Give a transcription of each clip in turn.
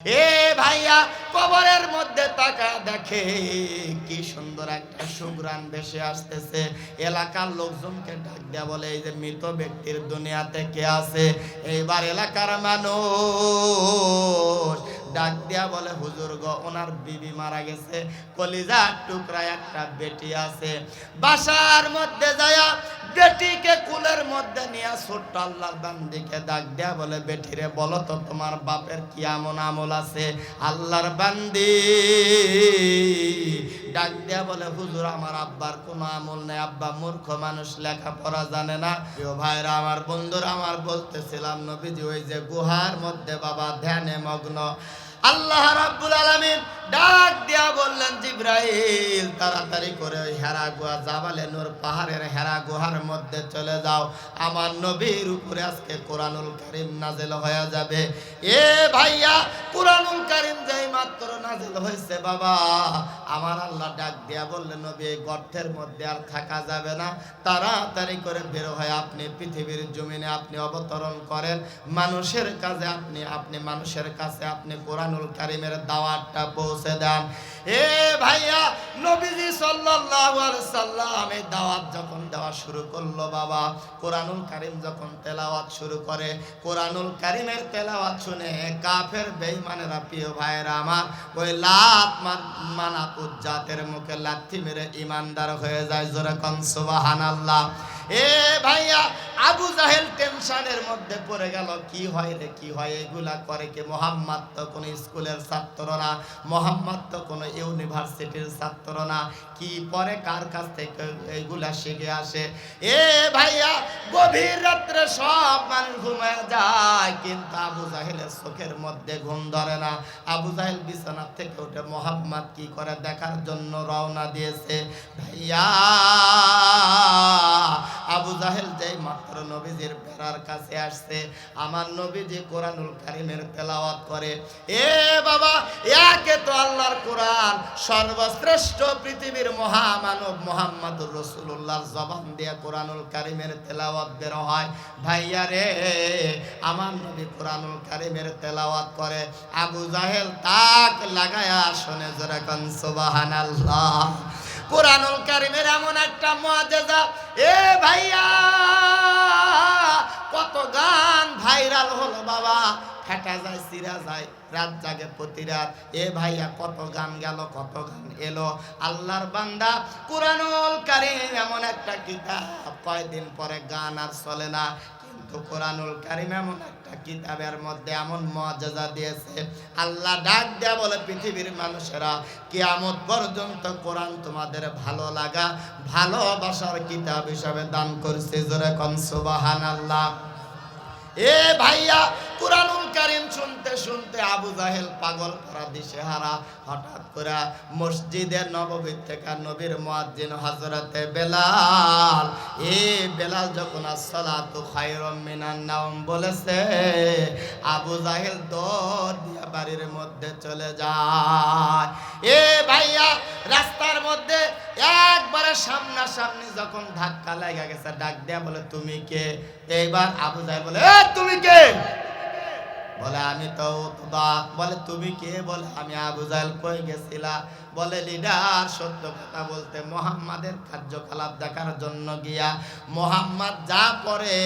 এ ভাইয়া, কবরের মধ্যে তাকা দেখে, কি সুন্দর একটা সুগ্রাম ভেসে আসতেছে। এলাকার লোকজনকে ডাক দেয়া বলে, এই যে মৃত ব্যক্তির দুনিয়াতে কে আছে? এইবার এলাকার মানুষ ডাক দিয়া বলে, হুজুর গো, ওনার বিবি মারা গেছে। কলিজার টুকরা একটা বেটি আছে। বাসার মধ্যে যায়া বেটিকে কুলের মধ্যে নিয়ে ছোট্ট আল্লাহর বান্দিকে ডাক দেয়া বলে, বেটিরে, বলো তো, তোমার বাপের কি এমন আমল আছে? আল্লাহর বান্দি ডাক দেয়া বলে, হুজুর, আমার আব্বার কোনো আমল নেই। আব্বা মূর্খ মানুষ লেখা পড়া জানে না। প্রিয় ভাইরা, আমার বন্ধুরা, আমার বলতেছিলাম নবীজি, ওই যে গুহার মধ্যে বাবা ধ্যানে মগ্ন। আল্লাহ রাব্বুল আলামিন ডাক দিয়া বললেন, জিব্রাইল, তাড়াতাড়ি করে হেরা গুহা জাবালে নূর পাহাড়ের হেরা গুহার মধ্যে চলে যাও। আমার নবীর উপরে আজকে কোরআনুল কারীম নাজিল হয়ে যাবে। এ ভাইয়া, কোরআনুল কারীম যেই মাত্র নাজিল হয়েছে বাবা, আমার আল্লাহ ডাক দিয়া বললেন নবী, এই গর্তের মধ্যে আর থাকা যাবে না। তাড়াতাড়ি করে বের হয়ে আপনি পৃথিবীর জমিনে আপনি অবতরণ করেন। মানুষের কাজে আপনি আপনি মানুষের কাছে আপনি কোরআনুল কারিমের দাওয়াতটা পৌঁছে দেন। এ ভাইয়া, নবীজি সাল্লাল্লাহু আলাইহি সাল্লাম এই দাওয়াত যখন দেওয়া শুরু করল বাবা, কোরআনুল কারিম যখন তেলাওয়াত শুরু করে, কোরআনুল কারিমের তেলাওয়াত শুনে কাফের বেঈমানেরা, প্রিয় ভাইয়েরা আমার, ওই লাত মানাত উজ্জাতের মুখে লাথি মেরে ইমানদার হয়ে যায়। জোরে কন, সুবহানাল্লাহ। এ ভাইয়া, আবু জাহেল টেনশনের মধ্যে পড়ে গেল, কি হয় রে, কি হয়? এগুলা করে কি মোহাম্মদ তো কোনো স্কুলের ছাত্র না? মোহাম্মদ তো কোনো ইউনিভার্সিটির ছাত্র না? কি পরে কার কাছ থেকে এগুলা শিখে আসে? এ ভাইয়া, গভীর রাত্রে সব মানুষ ঘুমায় যায়, কিন্তু আবু জাহেলের চোখের মধ্যে ঘুম ধরে না। আবু জাহেল বিছানা থেকে উঠে, মোহাম্মদ কি করে দেখার জন্য রওনা দিয়েছে? ভাইয়া মাত্র নবীজির বেড়ার কাছে আসছে। আমার নবীজি কোরআনুল কারিমের তেলাওয়াত করে, এ বাবা, একে তো আল্লাহর কোরআন, সর্বশ্রেষ্ঠ পৃথিবীর মহামানব মোহাম্মদুর রসুল্লাহর জবান দিয়ে কোরআনুল কারিমের তেলাওয়াত বের হয়। ভাইয়া রে, আমার নবী কোরআনুল কারিমের তেলাওয়াত করে, আবু জাহেল তাক লাগায়া শোনে যেরকম সুবহানাল্লাহ। কোরআনুল কারিমের এমন একটা মুআজিজা এ ভাইয়া, কত গান ভাইরাল হলো বাবা। ফেটা যায় সিরা যায়, রাত জাগে প্রতি রাত। এ ভাইয়া, কত গান গেল, কত গান এলো। আল্লাহর বান্দা, কোরআনুল কারিম এমন একটা কিতাব। কয়দিন পরে গান আর চলে না। কিন্তু কোরআনুল কারিম এমন একটা কিতাবের মধ্যে এমন মর্যাদা দিয়েছে, আল্লাহ ডাক দেয়া বলে পৃথিবীর মানুষেরা, কিয়ামত পর্যন্ত কোরআন তোমাদের ভালো লাগা ভালোবাসার কিতাব হিসাবে দান করছে। জোরে কন, সুবহানাল্লাহ। এ ভাইয়া কোরআনুল কারিম শুনতে শুনতে আবু জাহেল পাগল করা দিশে হারা হঠাৎ করে মসজিদের নববী থেকে নবীর মুয়াজ্জিন হযরতে বেলাল। এ বেলাল যখন আসসালাতু খায়রুম মিনান নাওম বলেছে, আবু জাহেল দৌড় দিয়া বাড়ির মধ্যে চলে যায়। এ ভাইয়া, রাস্তার মধ্যে একবারে সামনাসামনি যখন ধাক্কা লাগা গেছে, ডাক দেয়া বলে, তুমি কে? এইবার আবু জাহেল বলে তুমি কে? বলে, আমি তো বলে, তুমি কে? বলে, আমি আবু জাহেল কই গেছিলা? বলে, লিডার, সত্য কথা বলতে মোহাম্মদের কার্যকলাপ দেখার জন্য গিয়া মোহাম্মদ যা পড়ে,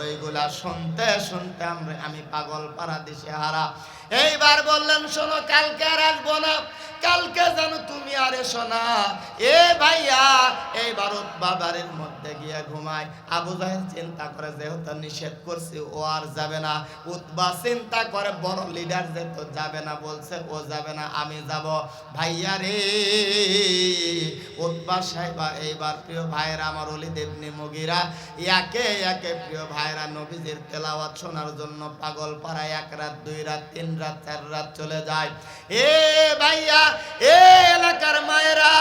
ওইগুলা শুনতে শুনতে আমরা, আমি পাগল পাড়া দিশে হারা এইবার বললেন, শোনো, কালকে আর আসব না। কালকে যেন তুমি আর এসো না। এ ভাইয়া এইবার উৎবা বাড়ির মধ্যে গিয়ে ঘুমায়। আবু জাহেল চিন্তা করে, যেহেতু নিষেধ করছে, ও আর যাবে না। উৎবা চিন্তা করে, বড় লিডার যেহেতু যাবে না, বলছে, ও যাবে না, আমি যাব। ভাইয়া রে উৎবা সাহেবা এইবার, প্রিয় ভাইরা আমার অলি দেবনি মগিরা একে একে প্রিয় ভাইরা নবীজির তেলাওয়াত শোনার জন্য পাগল পাড়ায় এক রাত, দুই রাত, তিন রাত চার রাত চলে যায়। এ ভাইয়া, এ এলাকার মায়েরা,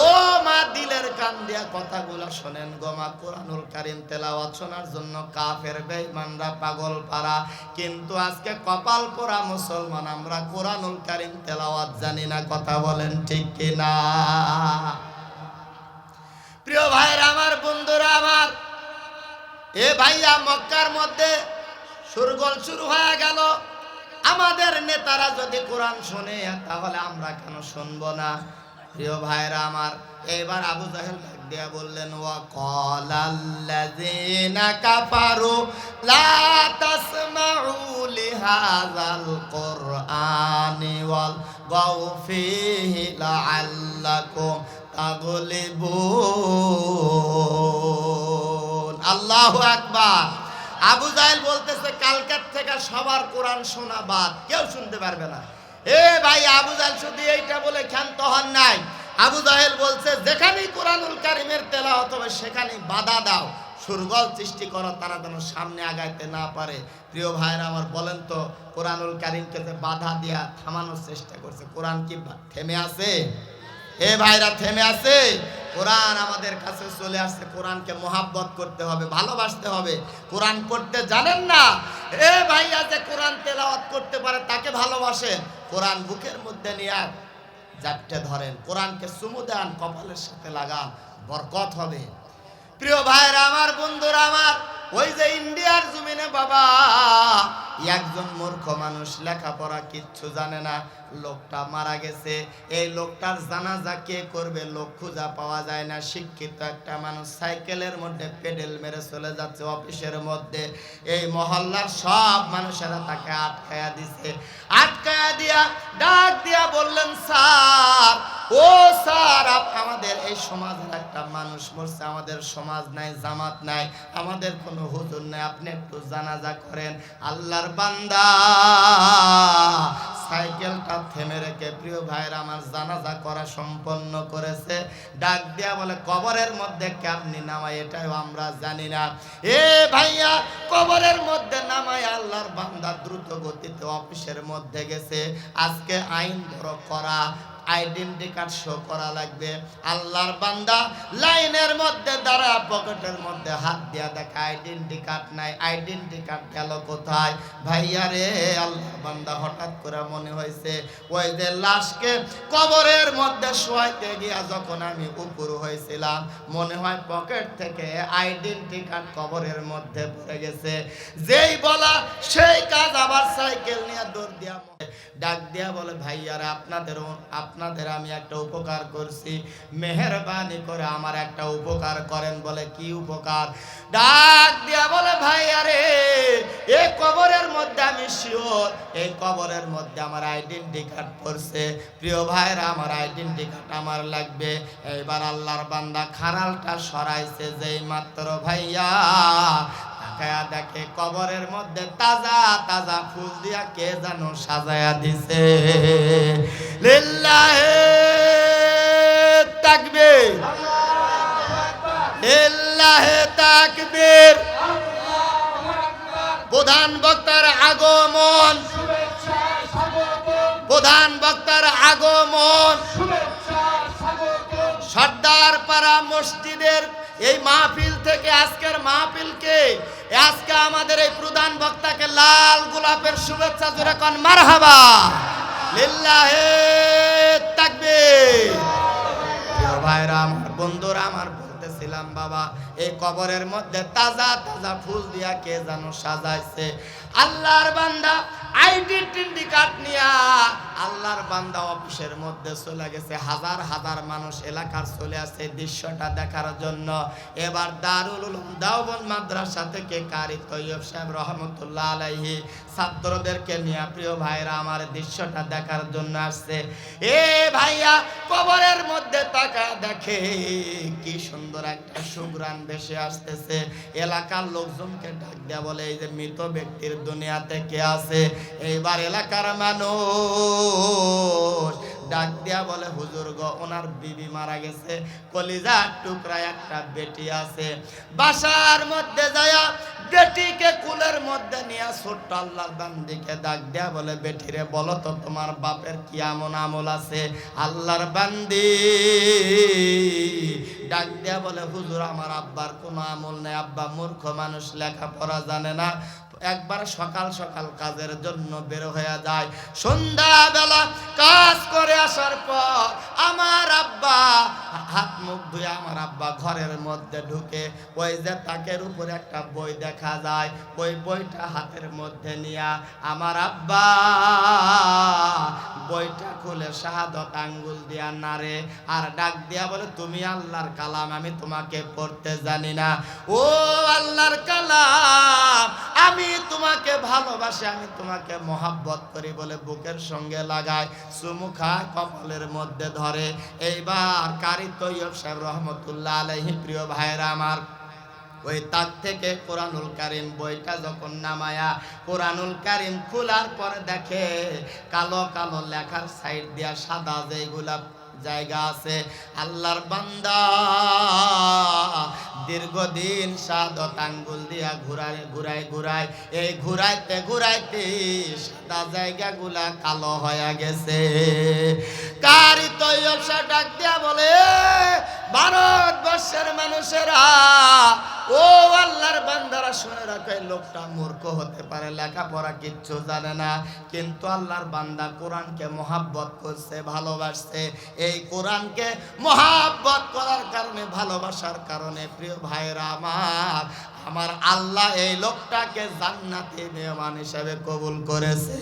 ও মা দিলের কান দিয়া কথাগুলো শোনেন গো মা, কোরআনুল কারিম তেলাওয়াত শোনার জন্য কাফের, বেঈমানরা পাগল পারা কিন্তু আজকে কপাল পোড়া মুসলমান, আমরা কোরআনুল কারিম তেলাওয়াত জানি না, কথা বলেন ঠিক কিনা প্রিয় ভাইরা আমার বন্ধুরা, আমার, এ ভাইয়া মক্কার মধ্যে সুরগোল শুরু হয়ে গেল। আমাদের নেতারা যদি কোরআন শোনে, তাহলে আমরা কেন শুনব না? প্রিয় ভাইরা আমার, এবার আবু জাহেল ডাক দিয়া বললেন, ওয়া ক্বালাল্লাযীনা কাফারু, লা তাসমাউ লিহাযাল কুরআনি ওয়াল গাউ ফীহি লাআল্লাকুম তাগলিবুন। আল্লাহু আকবার। আবু জাহেল বলতেছে, কালকের থেকে সবার কোরআন শোনা বাদ, কেউ শুনতে পারবে না। এ ভাই, আবু জাহেল শুধু এইটা বলে ক্ষান্ত হন নাই। আবু জাহেল বলছে, যেখানেই কোরআনুল কারিমের তেলা হবে, সেখানেই বাধা দাও। সুরগল সৃষ্টি করো, তারা যেন সামনে আগাইতে না পারে। প্রিয় ভাইরা আমার, বলেন তো, কোরআনুল কারিমকে বাধা দিয়া থামানোর চেষ্টা করছে, কোরআন কি থেমে আছে? এ ভাইরা, থেমে আছে? কোরআন আমাদের কাছে চলে আসছে। কোরআনকে মোহাব্বত করতে হবে, ভালোবাসতে হবে। কোরআন করতে জানেন না? এ ভাইয়া যে কোরআন তেলাওয়াত করতে পারে, তাকে ভালোবাসেন। কোরআন বুকের মধ্যে নিয়ে জাপটে ধরেন। কোরআনকে চুমু দেন, কপালের সাথে লাগান, বরকত হবে। প্রিয় ভাইরা, আমার বন্ধুরা, আমার ওই যে ইন্ডিয়ার জমিনে বাবা একজন মূর্খ মানুষ লেখাপড়া কিচ্ছু জানে না, লোকটা মারা গেছে। এই লোকটার জানাজা কে করবে লোক খুঁজা পাওয়া যায় না। শিক্ষিত একটা মানুষ সাইকেলের মধ্যে পেডেল মেরে চলে যাচ্ছে অফিসের মধ্যে। এই মহল্লার সব মানুষেরা তাকে আটকায়া দিছে। আটকায়া দিয়া ডাক দিয়া বললেন, স্যার ও স্যার আমাদের এই সমাজের একটা মানুষ মরছে, আমাদের সমাজ নাই, জামাত নাই, আমাদের কোনো হুজুর নাই। আপনি একটু জানাজা করেন, আল্লাহর বান্দা। সাইকেলটা থেমে রেখে প্রিয় ভাইয়ের আমার জানাজা করা সম্পন্ন করেছে। ডাক দিয়া বলে, কবরের মধ্যে কেমনি নামাই এটাও আমরা জানি না। এ ভাইয়া, কবরের মধ্যে নামাই আল্লাহর বান্দা দ্রুত গতিতে অফিসের মধ্যে গেছে। আজকে আইন বড় করা, আইডেন্টি কার্ড শো করা লাগবে। আল্লাহর বান্দা লাইনের মধ্যে দাঁড়া, পকেটের মধ্যে হাত দিয়া দেখা, আইডেন্টি কার্ড নাই, আইডেন্টি কার্ড গেল কোথায়? ভাইয়া রে, আল্লাহর বান্দা হঠাৎ করে মনে হয়েছে। ওই যে লাশকে কবরের মধ্যে শোয়াইতে গিয়া যখন আমি উপর হয়েছিলাম, মনে হয় পকেট থেকে আইডেন্টি কার্ড কবরের মধ্যে পড়ে গেছে। যেই বলা, সেই কাজ আবার সাইকেল নিয়ে দৌড় দিয়া ডাক দিয়া বলে, ভাইয়ারা, আপনাদের আপনাদের আমি একটা উপকার করছি। মেহরবানি করে আমার একটা উপকার করেন বলে কি উপকার? ডাক দিয়া বলে, ভাইয়ারে, এ কবরের মধ্যে আমি শিওর, এই কবরের মধ্যে আমার আইডেন্টি কার্ড পড়ছে। প্রিয় ভাইরা, আমার আইডেন্টি কার্ড আমার লাগবে। এইবার আল্লাহর বান্দা খারালটা সরাইছে যেই মাত্র ভাইয়া। দেখে কবরের মধ্যে তাজা তাজা ফুল দিয়া কে জানো সাজায়া দিছে। তাকবীর। প্রধান বক্তার আগমন। প্রধান বক্তার আগমন। সর্দার পাড়া মসজিদের এই মাহফিল থেকে আজকের মাহফিলকে আজকে আমাদের এই প্রধান বক্তাকে লাল গোলাপের শুভেচ্ছা জোরে কন মারহাবা। লিল্লাহে তাকবীর। প্রিয় ভাইরা আমার বন্ধুরা আমার বলতেছিলাম বাবা এই কবরের মধ্যে তাজা তাজা ফুল দিয়া কে যেন সাজাইছে? আল্লাহর বান্দা আইডেন্টি কার্ড নিয়া আল্লাহর বান্দা অফিসের মধ্যে চলে গেছে। হাজার হাজার মানুষ এলাকার চলে আসে দৃশ্যটা দেখার জন্য। এবার দারুল উলুম দাওবন মাদ্রাসা থেকে কারি তৈয়ব সাহেব রহমতুল্লাহ আলাইহি ছাত্রদেরকে নিয়ে, প্রিয় ভাইরা আমার দৃশ্যটা দেখার জন্য আসছে। এ ভাইয়া, কবরের মধ্যে তাকা দেখে কি সুন্দর একটা সুগ্রান ভেসে আসতেছে। এলাকার লোকজনকে ডাক দেয়া বলে, এই যে মৃত ব্যক্তির দুনিয়াতে কে আছে? এইবার এলাকার মানুষ ডাক দিয়া বলে, হুজুর গো, ওনার বিবি মারা গেছে। কলিজার টুকরা একটা বেটি আছে। বাসার মধ্যে যায়া বেটিকে কুলের মধ্যে নিয়ে ছোট্ট আল্লাহ বান্দিকে ডাক দেয়া বলে, বেটিরে, বলো তো, তোমার বাপের কি এমন আমল আছে? আল্লাহর বান্দি ডাক দেয়া বলে, হুজুর, আমার আব্বার কোনো আমল নেই। আব্বা মূর্খ মানুষ, লেখাপড়া জানে না। একবার সকাল সকাল কাজের জন্য বের হয়ে যায়। সন্ধ্যাবেলা কাজ করে আসার পর আমার আব্বা হাত মুখ ধুয়ে আমার আব্বা ঘরের মধ্যে ঢুকে ওই যে তাকের উপরে একটা বই দেখা যায়। ওই বইটা হাতের মধ্যে নিয়া আমার আব্বা বইটা খুলে শাহাদত আঙ্গুল দিয়া নারে আর ডাক দিয়া বলে, তুমি আল্লাহর কালাম, আমি তোমাকে পড়তে জানি না। ও আল্লাহর কালাম, আমি তোমাকে ভালোবাসি, আমি তোমাকে মহাব্বত করি বলে বুকের সঙ্গে লাগায় সুমুখা কপালের মধ্যে ধরে। এইবার কারি তৈয়ব সাহেব রহমতুল্লাহ আলহি প্রিয় ভাইরা আমার, ওই তাক থেকে কোরআনুল কারিম বইটা যখন নামায়া, কোরআনুল কারিম খোলার পরে দেখে কালো কালো লেখার সাইড দিয়া সাদা যেগুলা জায়গা আছে, আল্লাহর বান্দা দীর্ঘদিন সাদত আঙ্গুল দিয়া ঘুরায় ঘুরায় ঘুরায়, এই ঘুরাইতে ঘুরাইতে সাদা জায়গাগুলা কালো হয়ে গেছে। কারি তৈয়ব ডাক দিয়া বলে, ভারতবর্ষের মানুষেরা, ও আল্লাহর বান্দারা, শুনে রাখো লোকটা মূর্খ হতে পারে, লেখাপড়া কিচ্ছু জানে না। কিন্তু আল্লাহর বান্দা কোরআনকে মহাব্বত করছে, ভালোবাসছে। এই কোরআনকে মহাব্বত করার কারণে, ভালোবাসার কারণে, প্রিয় ভাইরা আমার আমার আল্লাহ এই লোকটাকে জান্নাতি মেহমান হিসাবে কবুল করেছে।